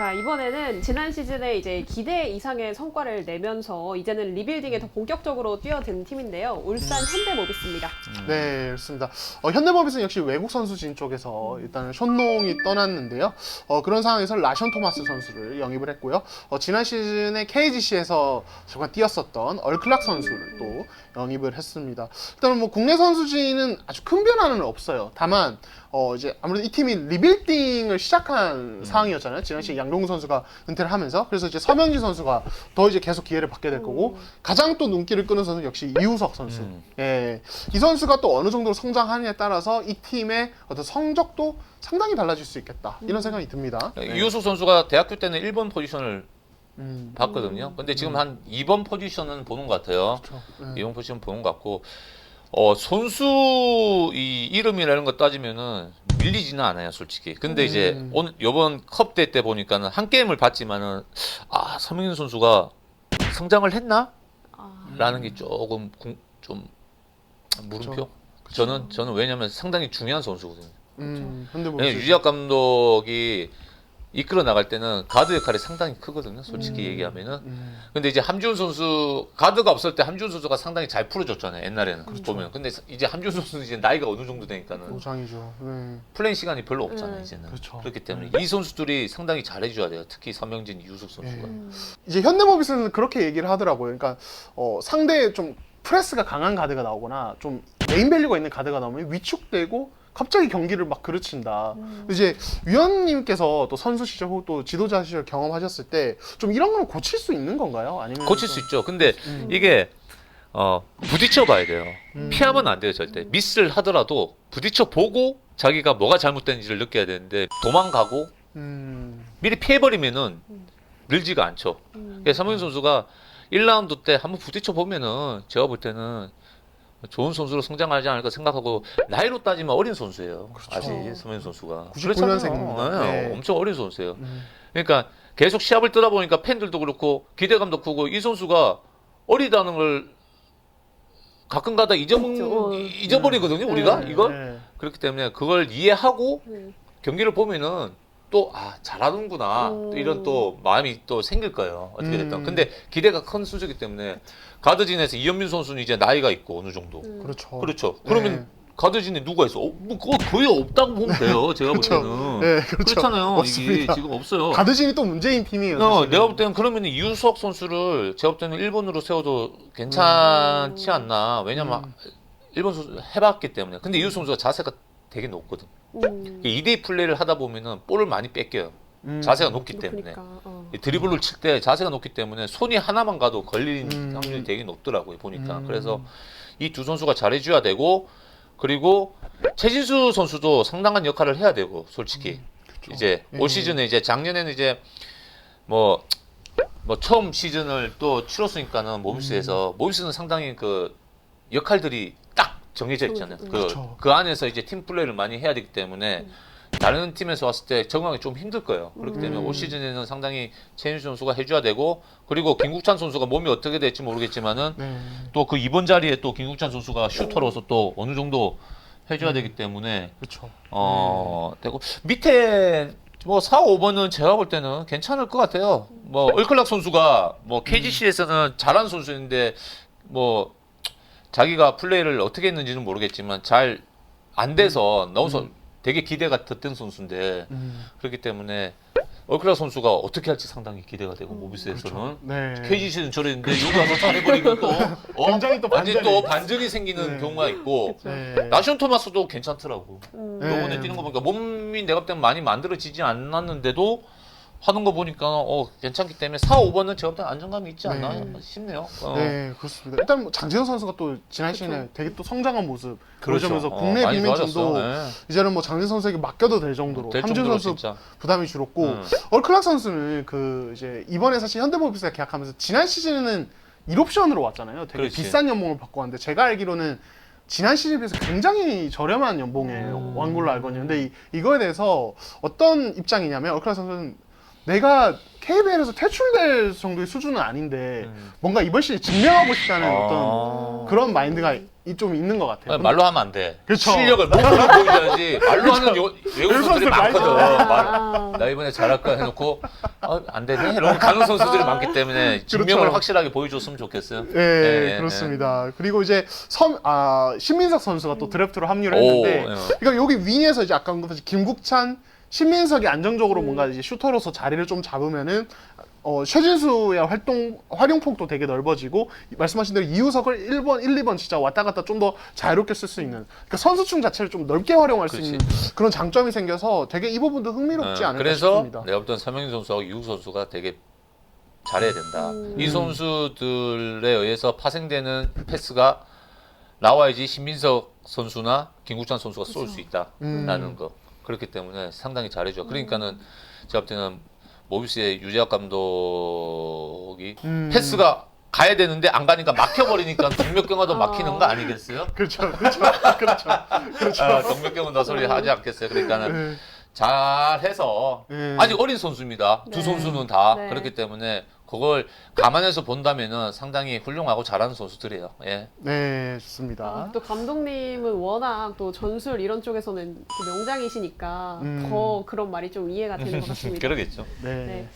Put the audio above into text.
자 이번에는 지난 시즌에 이제 기대 이상의 성과를 내면서 이제는 리빌딩에 더 본격적으로 뛰어든 팀인데요. 울산 현대모비스입니다. 네, 그렇습니다. 어, 현대모비스는 역시 외국 선수 진 쪽에서 일단은 션농이 떠났는데요. 어, 그런 상황에서 라션 토마스 선수를 영입을 했고요. 어, 지난 시즌에 KGC에서 잠깐 뛰었었던 얼클락 선수를 또 영입을 했습니다. 일단은 뭐 국내 선수진은 아주 큰 변화는 없어요. 다만 어, 이제 아무래도 이 팀이 리빌딩을 시작한 상황이었잖아요. 지난 시즌 양동근 선수가 은퇴를 하면서 그래서 이제 서명진 선수가 더 이제 계속 기회를 받게 될 거고 가장 또 눈길을 끄는 선수 는 역시 이우석 선수. 음. 예, 이 선수가 또 어느 정도로 성장하느냐에 따라서 이 팀의 어떤 성적도 상당히 달라질 수 있겠다 이런 생각이 듭니다. 네. 이우석 선수가 대학교 때는 1번 포지션을 음, 봤거든요. 근데 지금 한 2번 포지션은 보는 것 같아요. 그렇죠. 예. 2번 포지션 보는 것 같고 어 선수 이 이름이라는 거 따지면은 밀리지는 않아요, 솔직히. 근데 이제 음. 오늘 이번 컵대때 보니까는 한 게임을 봤지만은 아 서명인 선수가 성장을 했나? 아, 라는 게 조금 궁- 좀 물음표. 그쵸. 저는 저는 왜냐면 상당히 중요한 선수거든요. 음, 근데 뭐 왜냐면 유지학 감독이 이끌어 나갈 때는 가드 역할이 상당히 크거든요. 솔직히 음. 얘기하면은. 음, 근데 이제 함지훈 선수 가드가 없을 때 함지훈 선수가 상당히 잘 풀어줬잖아요. 옛날에는 그렇죠. 보면. 근데 이제 함지훈 선수는 이제 나이가 어느 정도 되니까는 노장이죠. 네. 플레잉 시간이 별로 없잖아요. 음. 이제는. 그렇죠. 그렇기 때문에 이 선수들이 상당히 잘해줘야 돼요. 특히 서명진, 이우석 선수가. 음. 이제 현대모비스는 그렇게 얘기를 하더라고요. 그러니까 어, 상대 좀 프레스가 강한 가드가 나오거나 좀 메인 밸류가 있는 가드가 나오면 위축되고 갑자기 경기를 막 그르친다. 음. 이제 위원님께서 또 선수 시절 혹은 또 지도자 시절 경험하셨을 때 좀 이런 거는 고칠 수 있는 건가요? 아니면 고칠 좀- 수 있죠. 근데 음. 이게 어, 부딪혀 봐야 돼요. 음. 피하면 안 돼요, 절대. 미스를 하더라도 부딪혀 보고 자기가 뭐가 잘못된지를 느껴야 되는데 도망가고 음, 미리 피해버리면은 음. 늘지가 않죠. 음. 그래서 서명인 선수가 1라운드 때 한번 부딪혀 보면은 제가 볼 때는 좋은 선수로 성장하지 않을까 생각하고 나이로 따지면 어린 선수예요. 그렇죠. 아직 서명인 선수가 99 년생입니다. 네, 네. 엄청 어린 선수예요. 음. 그러니까 계속 시합을 뜨다 보니까 팬들도 그렇고 기대감도 크고 이 선수가 어리다는 걸 가끔가다 잊어먹 그렇죠. 잊어버리거든요 우리가 네. 이걸 네. 그렇기 때문에 그걸 이해하고 음. 경기를 보면은 또 아 잘하는구나 음. 또 이런 또 마음이 또 생길 거예요 어떻게 됐든 음. 근데 기대가 큰 선수이기 때문에 가드진에서 이현민 선수는 이제 나이가 있고 어느 정도 음. 그렇죠. 그렇죠 그러면 네. 가드진에 누가 있어 어, 뭐 그거 거의 없다고 보면 돼요 제가 볼 그렇죠. 때는 네, 그렇죠. 그렇잖아요 이게 없습니다. 지금 없어요 가드진이 또 문제인 팀이에요. 어, 사실은. 내가 볼 때는 그러면 이유석 선수를 제가 볼 때는 일본으로 세워도 괜찮지 음. 않나. 왜냐면 음. 일본 선수 해봤기 때문에. 근데 이유석 선수가 자세가 되게 높거든. 음. 2대2 플레이를 하다 보면은 볼을 많이 뺏겨요. 음. 자세가 높기 때문에. 높으니까, 어. 이 드리블을 칠 때 자세가 높기 때문에 손이 하나만 가도 걸리는 음. 확률이 되게 높더라고요. 보니까. 음. 그래서 이 두 선수가 잘해줘야 되고 그리고 최진수 선수도 상당한 역할을 해야 되고 솔직히 그렇죠. 이제 예. 올 시즌에 이제 작년에는 이제 뭐, 뭐 처음 시즌을 또 치렀으니까는 모비스에서 모비스는 상당히 그 역할들이 딱 정해져 있잖아요. 음, 그, 그렇죠. 그 안에서 이제 팀 플레이를 많이 해야 되기 때문에 음. 다른 팀에서 왔을 때 적응하기 좀 힘들 거예요. 그렇기 때문에 음. 올 시즌에는 상당히 최인수 선수가 해줘야 되고 그리고 김국찬 선수가 몸이 어떻게 될지 모르겠지만은 네. 또 그 이번 자리에 또 김국찬 선수가 슈터로서 또 어느 정도 해줘야 되기 때문에 그렇죠. 어, 되고 밑에 뭐 4, 5번은 제가 볼 때는 괜찮을 것 같아요. 뭐 얼클락 선수가 뭐 KGC에서는 잘한 선수인데 뭐 자기가 플레이를 어떻게 했는지는 모르겠지만 잘 안 돼서 너무 서- 되게 기대가 덧든 선수인데 음. 그렇기 때문에 얼클락 선수가 어떻게 할지 상당히 기대가 되고 모비스에서는 네. KGC는 저랬는데 여기 와서 잘해버리면 또 어? 굉장히 또 반전이 또 반전이 생기는 네. 경우가 있고 네. 나시온 토마스도 괜찮더라고. 음. 네. 요번에 뛰는 거 보니까 몸이 내가 볼 때는 많이 만들어지지 않았는데도 하는 거 보니까 어 괜찮기 때문에 4, 5번은 제가 볼 때는 안정감이 있지 않나 네. 싶네요. 어. 네, 그렇습니다. 일단 뭐 장진호 선수가 또 지난 시즌에 되게 또 성장한 모습 보여주면서 어, 국내 많이 좋아졌어. 네. 이제는 뭐 장진 선수에게 맡겨도 될 정도로 될 함준 정도로 선수 진짜. 부담이 줄었고 음. 얼클락 선수는 그 이제 이번에 사실 현대모비스가 계약하면서 지난 시즌에는 1옵션으로 왔잖아요. 되게 그렇지. 비싼 연봉을 받고 왔는데 제가 알기로는 지난 시즌에 비해서 굉장히 저렴한 연봉에 음. 완 걸로 알거든요. 근데 이, 이거에 대해서 어떤 입장이냐면 얼클락 선수는 내가 KBL에서 퇴출될 정도의 수준은 아닌데 음. 뭔가 이번 시즌 증명하고 싶다는 아. 어떤 그런 마인드가 좀 있는 것 같아요. 아니, 말로 하면 안 돼. 그쵸. 실력을 몸으로 보여줘야지. 말로 하는 요- 외국 선수들이 선수들 많이 많거든. 있어요. 말- 아. 나 이번에 잘할까 해놓고 아, 안 되네. 이러고 가는 선수들이 많기 때문에 증명을 그렇죠. 확실하게 보여줬으면 좋겠어요. 예, 예, 예, 그렇습니다. 그리고 이제 섬, 아, 신민석 선수가 또 드래프트로 합류를 오, 했는데, 예. 그러니까 여기 윈에서 이제 아까 언급하신 김국찬, 신민석이 안정적으로 뭔가 이제 슈터로서 자리를 좀 잡으면은 어, 최진수의 활동 활용폭도 되게 넓어지고 말씀하신 대로 이우석을 1번, 1, 2번 진짜 왔다 갔다 좀 더 자유롭게 쓸 수 있는 그러니까 선수층 자체를 좀 넓게 활용할 수 그렇지. 있는 그런 장점이 생겨서 되게 이 부분도 흥미롭지 어, 않을까 그래서 싶습니다. 내가 볼땐 서명진 선수하고 이국 선수가 되게 잘해야 된다. 음. 이 선수들에 의해서 파생되는 패스가 나와야지 신민석 선수나 김국찬 선수가 쏠 수 있다라는 음. 거. 그렇기 때문에 상당히 잘해줘. 그러니까는 제가 볼 때는 모비스의 유재학 감독이 음. 패스가 가야 되는데 안 가니까 막혀버리니까 동맥경화도 아. 막히는 거 아니겠어요? 그렇죠, 그렇죠, 그렇죠, 그렇죠. 아, 동맥경화 소리 하지 않겠어요? 그러니까는 네. 잘해서 네. 아직 어린 선수입니다. 두 네. 선수는 다 네. 그렇기 때문에 그걸 감안해서 본다면은 상당히 훌륭하고 잘하는 선수들이에요. 예. 네, 좋습니다. 아, 또 감독님은 워낙 또 전술 이런 쪽에서는 또 명장이시니까 음. 더 그런 말이 좀 이해가 되는 것 같습니다. 그러겠죠. 네. 네.